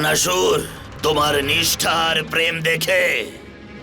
বানাসুর তোমার নিষ্ঠার প্রেম দেখে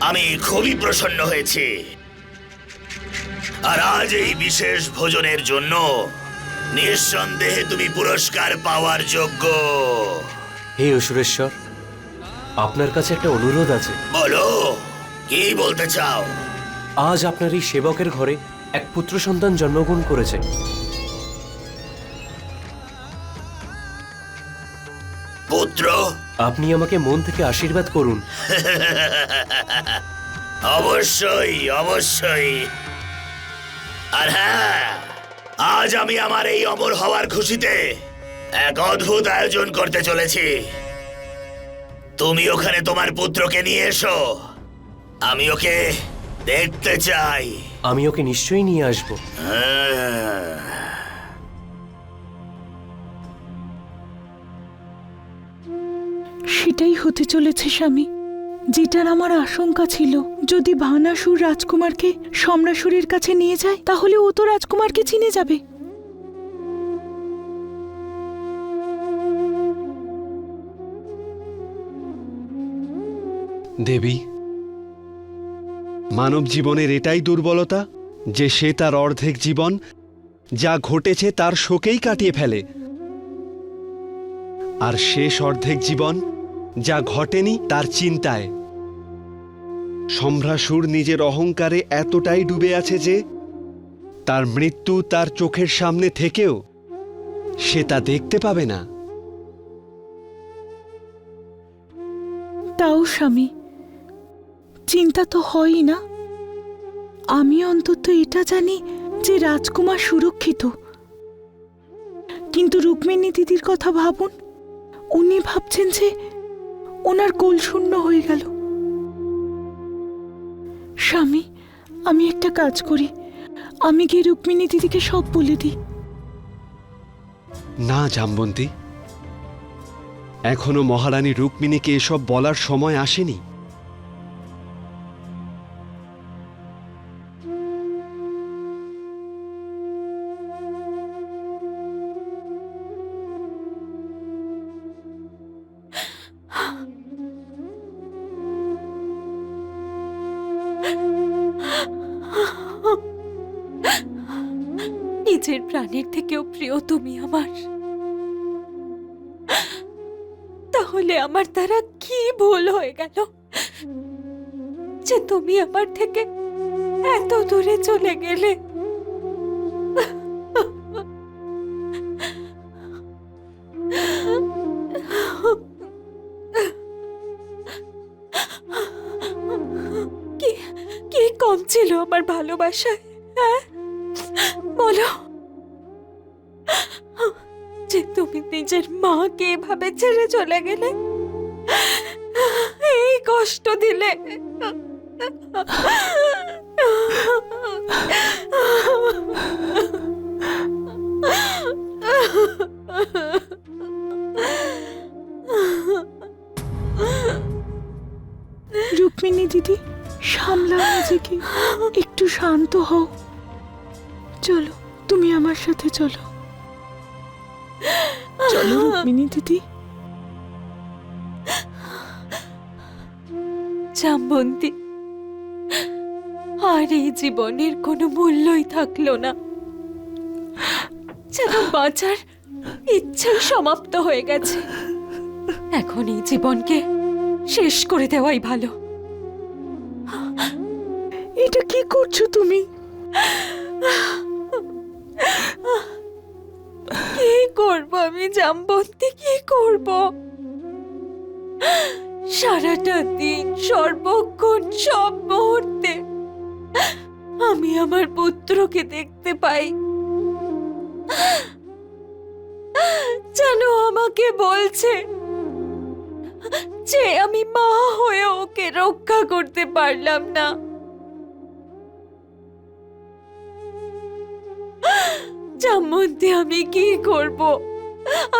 আমি খুবই প্রসন্ন হয়েছি। আর আজ এই বিশেষ ভোজনের জন্য নিঃসন্দেহে তুমি পুরস্কার পাওয়ার যোগ্য। হে অসুরেশ্বর আপনার কাছে একটা অনুরোধ আছে। বলো কি বলতে চাও? আজ আপনার এই সেবকের ঘরে এক পুত্র সন্তান জন্মগ্রহণ করেছে। পুত্র। আপনি আমাকে মন থেকে আশীর্বাদ করুন। অবশ্যই অবশ্যই। আর হ্যাঁ আজ আমি আমার এই অমর হওয়ার খুশিতে এক অদ্ভুত আয়োজন করতে চলেছি। তুমি ওখানে তোমার পুত্রকে নিয়ে এসো। আমি ওকে দেখতে চাই। আমি ওকে নিশ্চয়ই নিয়ে আসব। হ্যাঁ। সেটাই হতে চলেছে, স্বামী। যেটার আমার আশঙ্কা ছিল, যদি ভানাসুর রাজকুমারকে সম্রাসুরের কাছে নিয়ে যায়, তাহলে ও তো রাজকুমারকে চিনে যাবে। দেবী, মানব জীবনের এটাই দুর্বলতা যে সে তার অর্ধেক জীবন যা ঘটেছে তার শোকেই কাটিয়ে ফেলে। আর শেষ অর্ধেক জীবন যা ঘটেনি তার চিন্তায়। সম্ভ্রাসুর নিজের অহংকারে এতটাই ডুবে আছে যে, তার মৃত্যু তার চোখের সামনে থেকেও সে তা দেখতে পাবে না। তাও স্বামী, চিন্তা তো হয়ই না। আমি অন্তত এটা জানি যে রাজকুমার সুরক্ষিত। কিন্তু রুক্মিণী দিদির কথা ভাবুন, উনি ভাবছেন যে ওনার কোল শূন্য হয়ে গেল। স্বামী, আমি একটা কাজ করি। আমি গিয়ে রুক্মিণী দিদিকে সব বলে দিই। না, জামবন্তী। এখনও মহারানী রুক্মিণীকে এসব বলার সময় আসেনি। প্রাণের থেকেও প্রিয় তুমি আমার। তাহলে আমার দ্বারা কি ভুল হয়ে গেল? যে তুমি আমার থেকে এত দূরে চলে গেলে। কি কম ছিল আমার ভালোবাসায় হ্যাঁ? বলো। নিজের মাকে এভাবে ছেড়ে চলে গেলে? এই কষ্ট দিলে। রুক্মিণী দিদি, সামলাও নিজেকে। একটু শান্ত হও। চলো, তুমি আমার সাথে চলো। চলো রুক্মিণী দিদি। জামবন্তি আর এই জীবনের কোনো মূল্যই থাকল না। যেন বাঁচার ইচ্ছাই সমাপ্ত হয়ে গেছে। এখন এই জীবনকে শেষ করে দেওয়াই ভালো। এটা কি করছ তুমি? করব? আমি জামবন্তি কি করব? সারাটা দিন সর্বক্ষণ সব মুহূর্তে আমি আমার পুত্রকে দেখতে পাই। যেন আমাকে বলছে যে আমি মা হয়ে ওকে রক্ষা করতে পারলাম না। জামমন্তি আমি কি করব?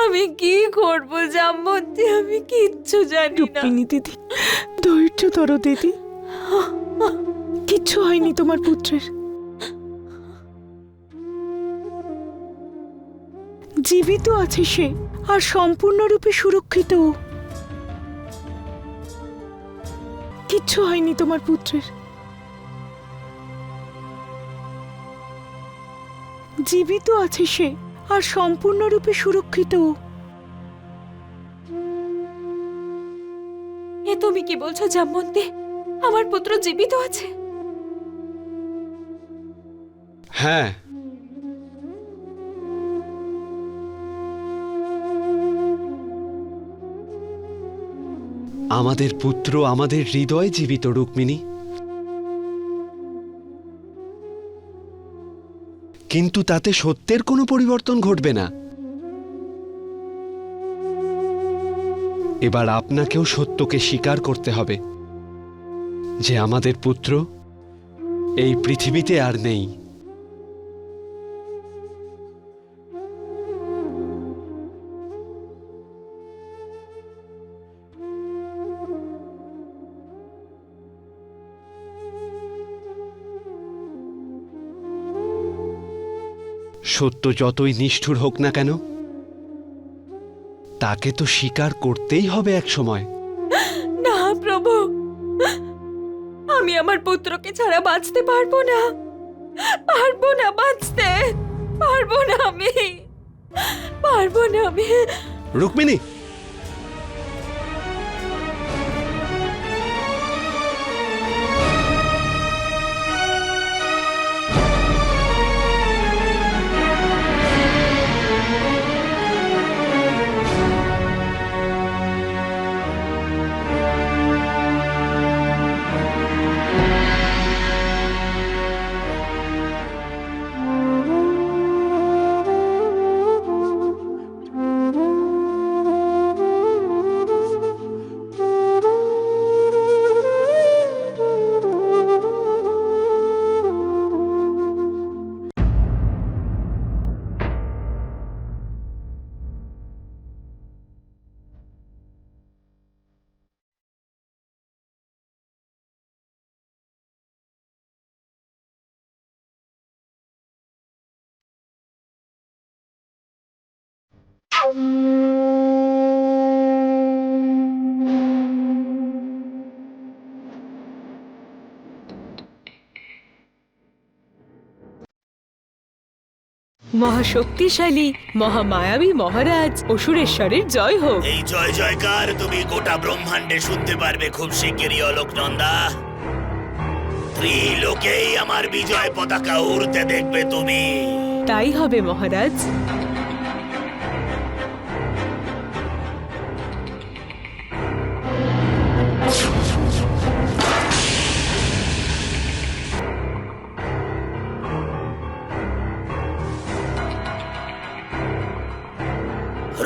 আমি কি করব জামমন্তি আমি কিচ্ছু জানি না। রুক্মিণী দিদি, ধৈর্য ধরো দিদি। কিচ্ছু হয়নি তোমার পুত্রের। জীবিত আছে সে, আর সম্পূর্ণরূপে সুরক্ষিত কিচ্ছু হয়নি তোমার পুত্রের। জীবিত আছে সে আর সম্পূর্ণরূপে সুরক্ষিত। এ তুমি কি বলছো জামবন্তি? আমার পুত্র জীবিত আছে? হ্যাঁ। আমাদের পুত্র আমাদের হৃদয়ে জীবিত রুক্মিণী। কিন্তু তাতে সত্যের কোনো পরিবর্তন ঘটবে না। এবার আপনাকেও সত্যকে স্বীকার করতে হবে যে আমাদের পুত্র এই পৃথিবীতে আর নেই। সত্য যতই নিষ্ঠুর হোক না কেন তাকে তো স্বীকার করতেই হবে এক সময়। না প্রভু। আমি আমার পুত্রকে ছাড়া বাঁচতে পারব না। পারব না বাঁচতে। পারব না আমি। পারব না আমি। রুক্মিণী মহাশক্তিশালী মহামায়াবী মহারাজ অসুরেশ্বরের জয় হোক। এই জয় জয়কার তুমি গোটা ব্রহ্মাণ্ডে শুনতে পারবে খুব শিগগিরই অলোকনন্দা। ত্রিলোকেই আমার বিজয় পতাকা উড়তে দেখবে তুমি। তাই হবে মহারাজ।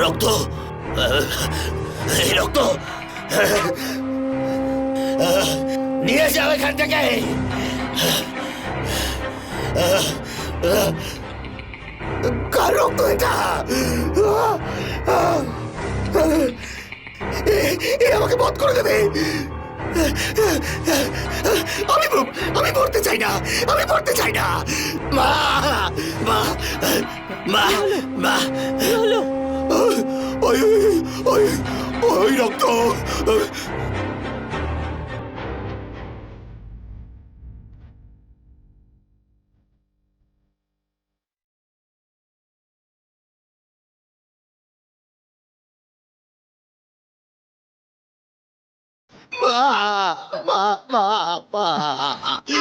রক্ত রক্ত, নিয়ে যাও এখান থেকে। কার রক্ত এটা? আমাকে বধ করে দেবে। আমি আমি মরতে চাই না, আমি মরতে চাই না। মা মা মা মা ওই ওই ওই রক্ত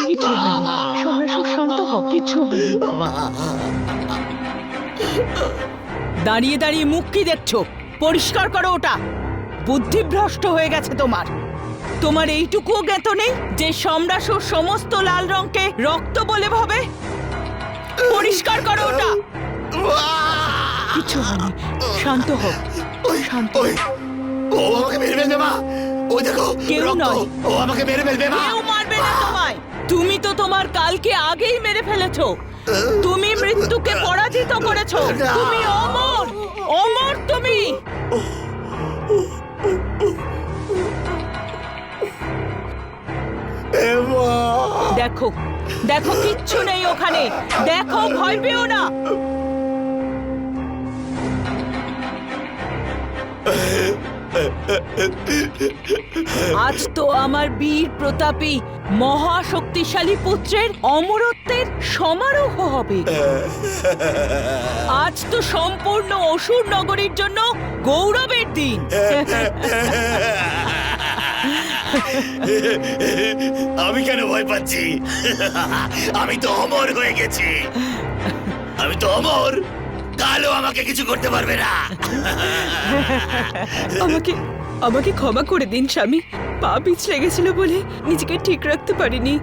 কিছু হয়নি সোমেশ্বর শান্ত হও কিছু হয়নি দাঁড়িয়ে দাঁড়িয়ে মুখ কি দেখছ? পরিষ্কার করো ওটা। বুদ্ধিভ্রষ্ট হয়ে গেছে তোমার। তোমার এইটুকুও জ্ঞাত নেই যে সম্রাসুর সমস্ত লাল রঙকে রক্ত বলে ভাবে? পরিষ্কার করো ওটা। কিছু হয়নি। শান্ত হও। শান্ত ও আমাকে মেরে ফেলবে মা। ওই দেখো কেউ নয়। ও আমাকে মেরে ফেলবে মা। কেউ মারবে না তোমায়। তুমি তো তোমার কালকে আগেই মেরে ফেলেছো। তুমি মৃত্যুকে পরাজিত করেছ। তুমি অমর। অমর তুমি। দেখো দেখো কিচ্ছু নেই ওখানে। দেখো ভয় পেও না। আজ তো আমার বীর প্রতাপী মহাশক্তিশালী পুত্রের অমরত্বের সমারোহ হবে। আজ তো সম্পূর্ণ অসুর নগরীর জন্য গৌরবের দিন। আমি কেন ভয় পাচ্ছি? আমি তো অমর হয়ে গেছি। আমি তো অমর। কালো আমাকে কিছু করতে পারবে না। আমাকে আমাকে ক্ষমা করে দিন স্বামী। পা পিছলে গেছিল বলে নিজেকে ঠিক রাখতে পারিনি।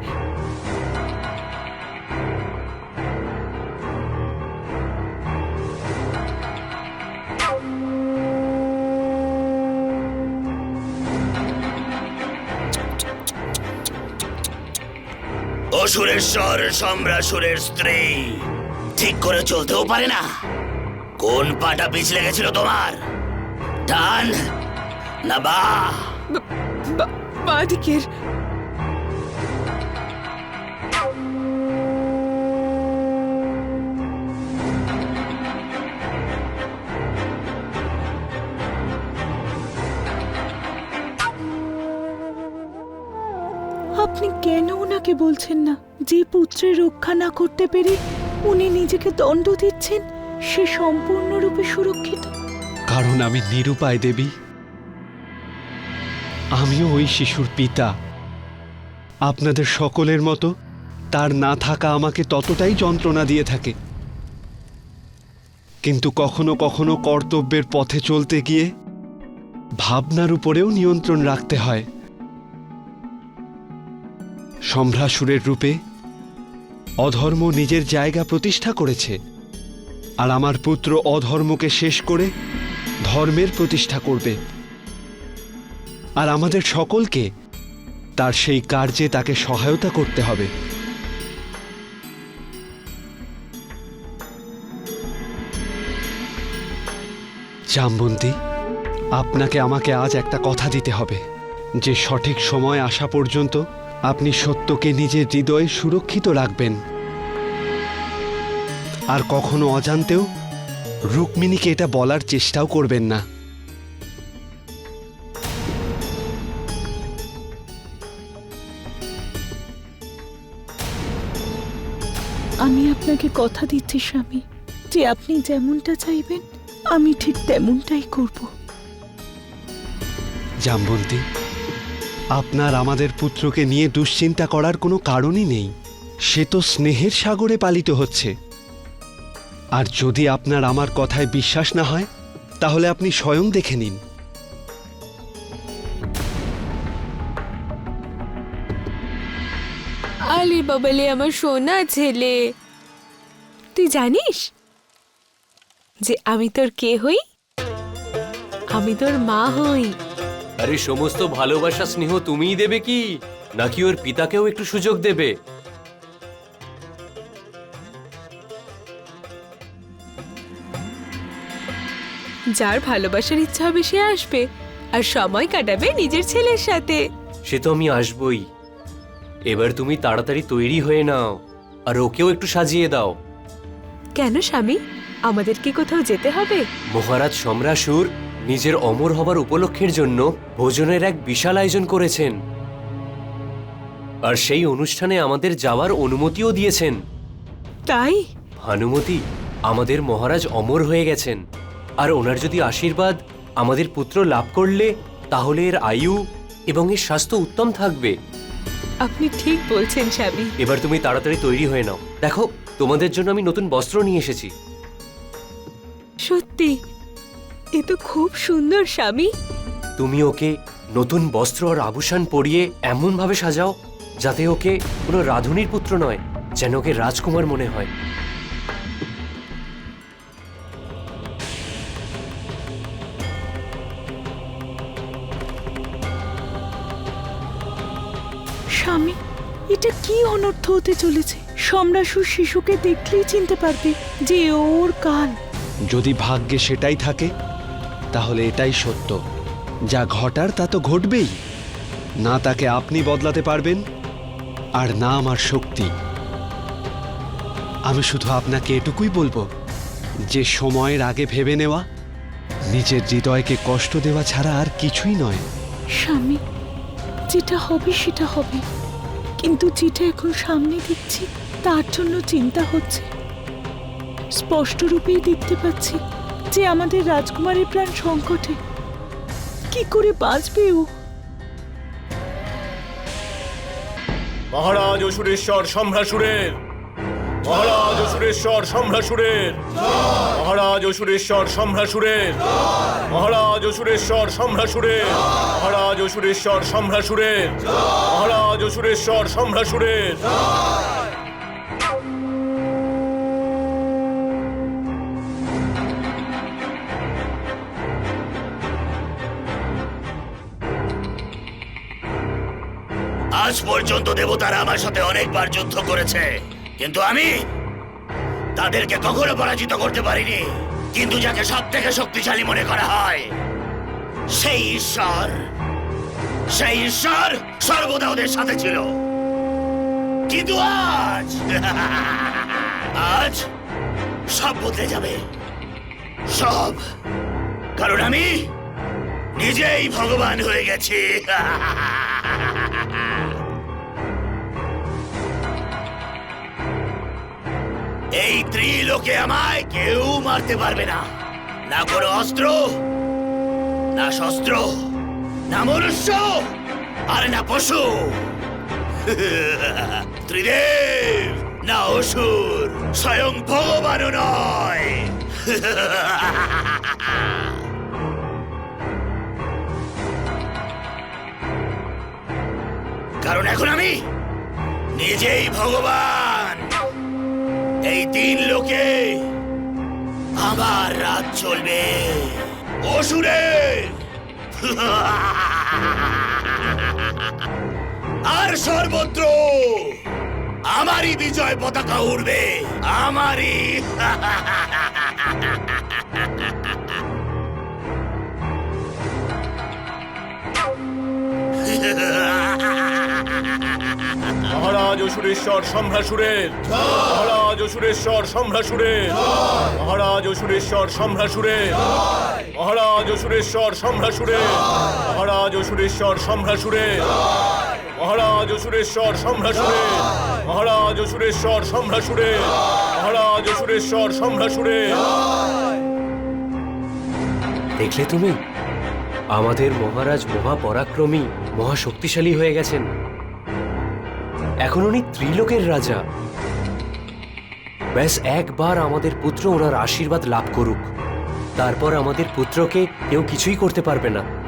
অসুরেশ্বর সম্রাসুরের স্ত্রী। ঠিক করে চলতেও পারে না। কোন পাটা পিছলে গেছিল তোমার? ডান না বা? বাঁদিকের আপনি কেন ওনাকে বলছেন না? যে পুত্রের রক্ষা না করতে পেরে উনি নিজেকে দণ্ড দিচ্ছেন? সে সম্পূর্ণরূপে সুরক্ষিত। কারণ আমি নিরুপায় দেবী। আমিও ওই শিশুর পিতা। আপনাদের সকলের মতো তার না থাকা আমাকে ততটাই যন্ত্রণা দিয়ে থাকে। কিন্তু কখনো কখনো কর্তব্যের পথে চলতে গিয়ে ভাবনার উপরেও নিয়ন্ত্রণ রাখতে হয়। সম্ভ্রাসুরের রূপে অধর্ম নিজের জায়গা প্রতিষ্ঠা করেছে। আর আমার পুত্র অধর্মকে শেষ করে ধর্মের প্রতিষ্ঠা করবে। আর আমাদের সকলকে তার সেই কার্যে তাকে সহায়তা করতে হবে। জামবন্দি, আপনাকে আমাকে আজ একটা কথা দিতে হবে। যে সঠিক সময় আসা পর্যন্ত আপনি সত্যকে নিজের হৃদয়ে সুরক্ষিত রাখবেন। আর কখনো অজান্তেও রুক্মিণীকে এটা বলার চেষ্টাও করবেন না। আমি আপনাকে কথা দিচ্ছি স্বামী। যে আপনি যেমনটা চাইবেন আমি ঠিক তেমনটাই করব। জামবন্তি আপনার আমাদের পুত্রকে নিয়ে দুশ্চিন্তা করার কোনো কারণই নেই। সে তো স্নেহের সাগরে পালিত হচ্ছে। আর যদি আপনার আমার কথায় বিশ্বাস না হয় তাহলে আপনি স্বয়ং দেখে নিন। আলি বাবালে আমার সোনা ছেলে। তুই জানিস যে আমি তোর কে হই? আমি তোর মা হই। আরে সমস্ত ভালোবাসা স্নেহ তুমিই দেবে কি? নাকি ওর পিতাকেও একটু সুযোগ দেবে? যার ভালোবাসার ইচ্ছা হবে সে আসবে আর সময় কাটাবে নিজের ছেলের সাথে। সে তো আমি আসবই। এবার তুমি তাড়াতাড়ি তৈরি হয়ে নাও আর ওকেও একটু সাজিয়ে দাও। কেন স্বামী? আমাদের কি কোথাও যেতে হবে? মহারাজ সম্রাসুর নিজের অমর হবার উপলক্ষের জন্য ভোজনের এক বিশাল আয়োজন করেছেন। আর সেই অনুষ্ঠানে আমাদের যাওয়ার অনুমতিও দিয়েছেন। তাই? ভানুমতি আমাদের মহারাজ অমর হয়ে গেছেন। আর ওনার যদি আশীর্বাদ আমাদের পুত্র লাভ করলে তাহলে এর আয়ু এবং এর স্বাস্থ্য উত্তম থাকবে। আপনি ঠিক বলছেন স্বামী। এবার তুমি তাড়াতাড়ি তৈরি হয়ে নাও। দেখো তোমাদের জন্য আমি নতুন বস্ত্র নিয়ে এসেছি। সত্যি? এ তো খুব সুন্দর স্বামী। তুমি ওকে নতুন বস্ত্র আর আভূষণ পরিয়ে এমনভাবে সাজাও যাতে ওকে কোনো রাধুনির পুত্র নয় যেন ওকে রাজকুমার মনে হয়। স্বামী এটা কি অনর্থ হতে চলেছে? সম্রাসুর শিশুকে দেখলেই চিনতে পারবে যে ওর কাল যদি ভাগ্যে সেটাই থাকে তাহলে এটাই সত্য। যা ঘটার তা তো ঘটবেই। না তাকে আপনি বদলাতে পারবেন আর না আমার শক্তি। আমি শুধু আপনাকে এটুকুই বলব যে সময়ের আগে ভেবে নেওয়া নিজের হৃদয়কে কষ্ট দেওয়া ছাড়া আর কিছুই নয়। স্বামী যেটা হবে সেটা হবে। কিন্তু যেটা এখন সামনে দিচ্ছি তার জন্য চিন্তা হচ্ছে। স্পষ্ট রূপেই দেখতে পাচ্ছি যে আমাদের রাজকুমারের প্রাণ সংকটে। কি করে বাঁচবে ও? মহারাজ অসুরেশ্বর, সম্ভ্রাসুরের! মহারাজ অসুরেশ্বর সম্ভ্রাসুরের। মহারাজ অসুরেশ্বর সম্ভ্রাসুরের। মহারাজ অসুরেশ্বর সম্ভ্রাসুরের। মহারাজ অসুরেশ্বর সম্ভ্রাসুরের। মহারাজ অসুরেশ্বর সম্ভ্রাসুরের। আজ পর্যন্ত দেবতারা আমার সাথে অনেকবার যুদ্ধ করেছে। কিন্তু আমি তাদেরকে কখনো পরাজিত করতে পারিনি। কিন্তু যাকে সব থেকে শক্তিশালী মনে করা হয়, সেই ঈশ্বর। সেই ঈশ্বর সর্বদা ওদের সাথে ছিল। কিন্তু আজ আজ সব বদলে যাবে। সব। কারণ আমি নিজেই ভগবান হয়ে গেছি। এই ত্রিলোকে আমায় কেউ মারতে পারবে না। না কোনো অস্ত্র, না শস্ত্র, না মনুষ্য, আর না পশু। ত্রিদেব, না অসুর, স্বয়ং ভগবানও নয়। কারণ এখন আমি নিজেই ভগবান। এই তিন লোকে আমার রাত চলবে। অসুরে আর সর্বত্র আমারই বিজয় পতাকা উড়বে। আমারই। মহারাজ অসুরেশ্বর সম্ভ্রাসুরের। মহারাজ অসুরেশ্বর সম্ভ্রাসুরের। মহারাজ অসুরেশ্বর সম্ভ্রাসুরের। মহারাজ অসুরেশ্বর সম্ভ্রাসুরের। মহারাজ অসুরেশ্বর সম্ভ্রাসুরের। মহারাজ অসুরেশ্বর সম্ভ্রাসুরের। মহারাজ অসুরেশ্বর সম্ভ্রাসুরের। মহারাজ অসুরেশ্বর সম্ভ্রাসুরের। দেখলে তুমি? আমাদের মহারাজ মহাপরাক্রমী, মহাশক্তিশালী হয়ে গেছেন। এখন উনি ত্রিলোকের রাজা। ব্যাস, একবার আমাদের পুত্র ওনার আশীর্বাদ লাভ করুক। তারপর আমাদের পুত্রকে কেউ কিছুই করতে পারবে না।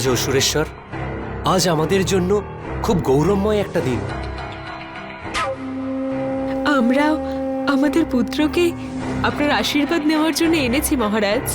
মহারাজ অসুরেশ্বর আজ আমাদের জন্য খুব গৌরবময় একটা দিন। আমরা আমাদের পুত্রকে আপনার আশীর্বাদ নেওয়ার জন্য এনেছি, মহারাজ।